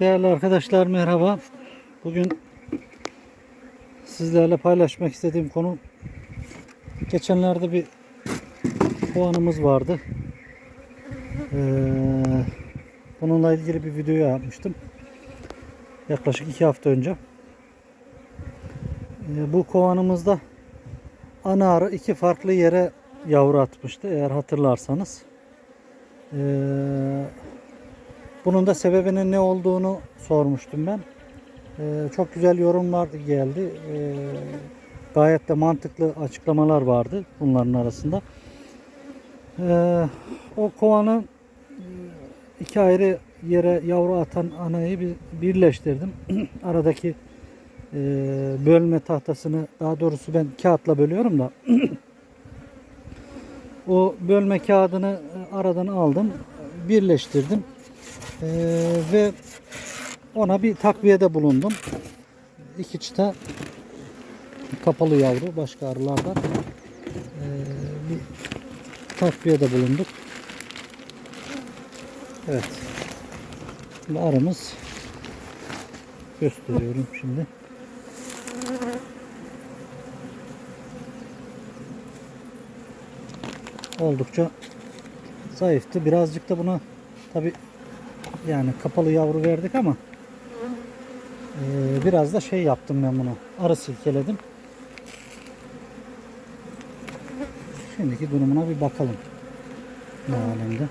Değerli arkadaşlar merhaba. Bugün sizlerle paylaşmak istediğim konu geçenlerde bir puanımız vardı. Ee, bununla ilgili bir video yapmıştım. Yaklaşık iki hafta önce. Ee, bu kovanımızda ana arı iki farklı yere yavru atmıştı eğer hatırlarsanız. Ee, bunun da sebebinin ne olduğunu sormuştum ben. Ee, çok güzel yorumlar geldi. Ee, gayet de mantıklı açıklamalar vardı bunların arasında. Ee, o kovanı e, iki ayrı yere yavru atan anayı bir birleştirdim. Aradaki e, bölme tahtasını daha doğrusu ben kağıtla bölüyorum da o bölme kağıdını e, aradan aldım birleştirdim Ee, ve ona bir takviyede bulundum. İki çıta kapalı yavru başka arılardan ee, bir takviyede bulunduk. Evet. Şimdi arımız gösteriyorum şimdi. Oldukça zayıftı. Birazcık da buna tabi yani kapalı yavru verdik ama eee, biraz da şey yaptım ben bunu. Arı silkeledim. Şimdiki durumuna bir bakalım. Ne alemde.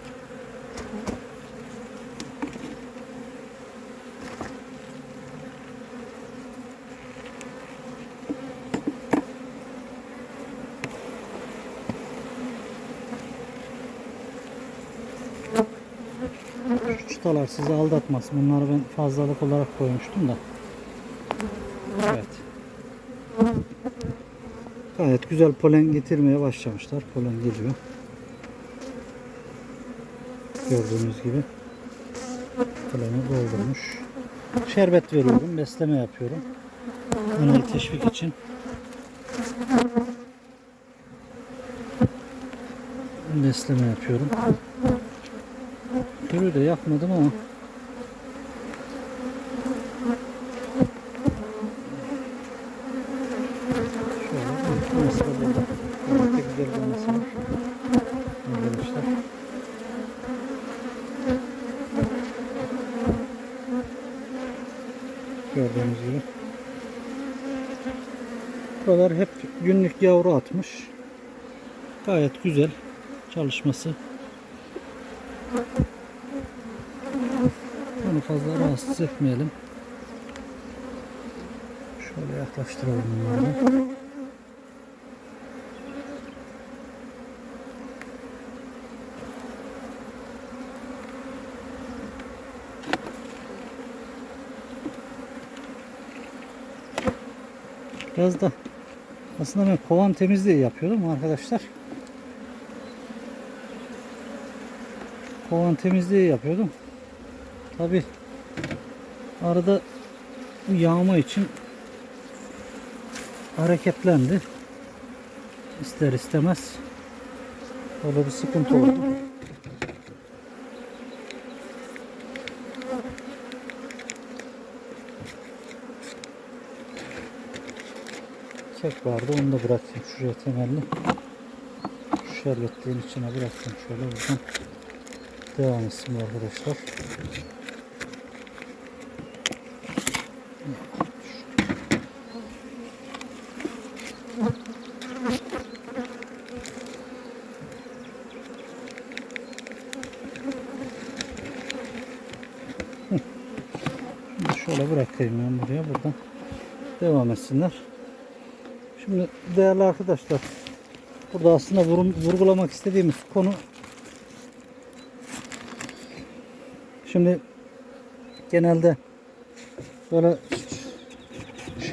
Şu çıtalar sizi aldatmasın. Bunları ben fazlalık olarak koymuştum da. Evet. Gayet güzel polen getirmeye başlamışlar. Polen geliyor. Gördüğünüz gibi. Poleni doldurmuş. Şerbet veriyorum. Besleme yapıyorum. Öneri teşvik için. Besleme yapıyorum. Körü de yakmadım ama. Gördüğünüz gibi. Buralar hep günlük yavru atmış. Gayet güzel çalışması. Onu fazla rahatsız etmeyelim. Şöyle yaklaştıralım bunları. Biraz da aslında ben kovan temizliği yapıyordum arkadaşlar. Kovan temizliği yapıyordum. Tabi arada yağma için hareketlendi. İster istemez böyle bir sıkıntı oldu. Kek vardı onu da bırakayım şuraya temelli. Şu şerbetliğin içine bıraktım şöyle buradan devam etsin arkadaşlar. Şimdi şöyle bırakayım ben buraya buradan devam etsinler. Şimdi değerli arkadaşlar burada aslında vurgulamak istediğimiz konu şimdi genelde böyle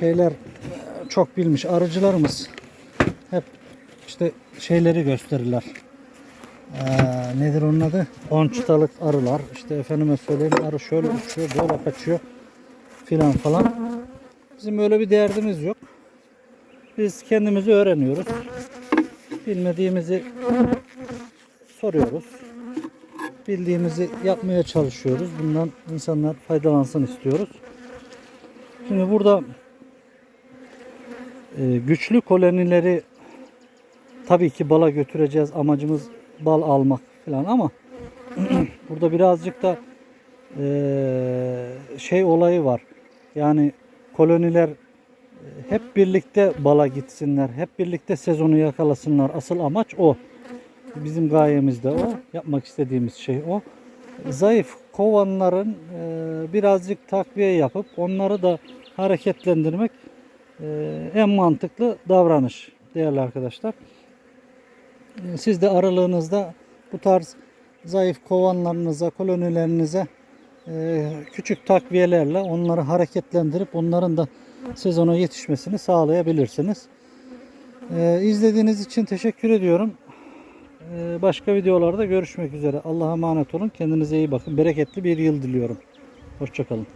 şeyler çok bilmiş arıcılarımız hep işte şeyleri gösterirler. Ee, nedir onun adı? 10 çıtalık arılar. İşte efendime söyleyeyim arı şöyle uçuyor, böyle kaçıyor filan falan. Bizim öyle bir derdimiz yok. Biz kendimizi öğreniyoruz. Bilmediğimizi soruyoruz. bildiğimizi yapmaya çalışıyoruz. Bundan insanlar faydalansın istiyoruz. Şimdi burada e, güçlü kolonileri tabii ki bala götüreceğiz. Amacımız bal almak falan ama burada birazcık da e, şey olayı var. Yani koloniler e, hep birlikte bala gitsinler. Hep birlikte sezonu yakalasınlar. Asıl amaç o. Bizim gayemiz de o. Yapmak istediğimiz şey o. Zayıf kovanların e, birazcık takviye yapıp onları da hareketlendirmek en mantıklı davranış değerli arkadaşlar. E, Siz de aralığınızda bu tarz zayıf kovanlarınıza, kolonilerinize e, küçük takviyelerle onları hareketlendirip onların da sezona yetişmesini sağlayabilirsiniz. E, İzlediğiniz için teşekkür ediyorum. Başka videolarda görüşmek üzere. Allah'a emanet olun. Kendinize iyi bakın. Bereketli bir yıl diliyorum. Hoşçakalın.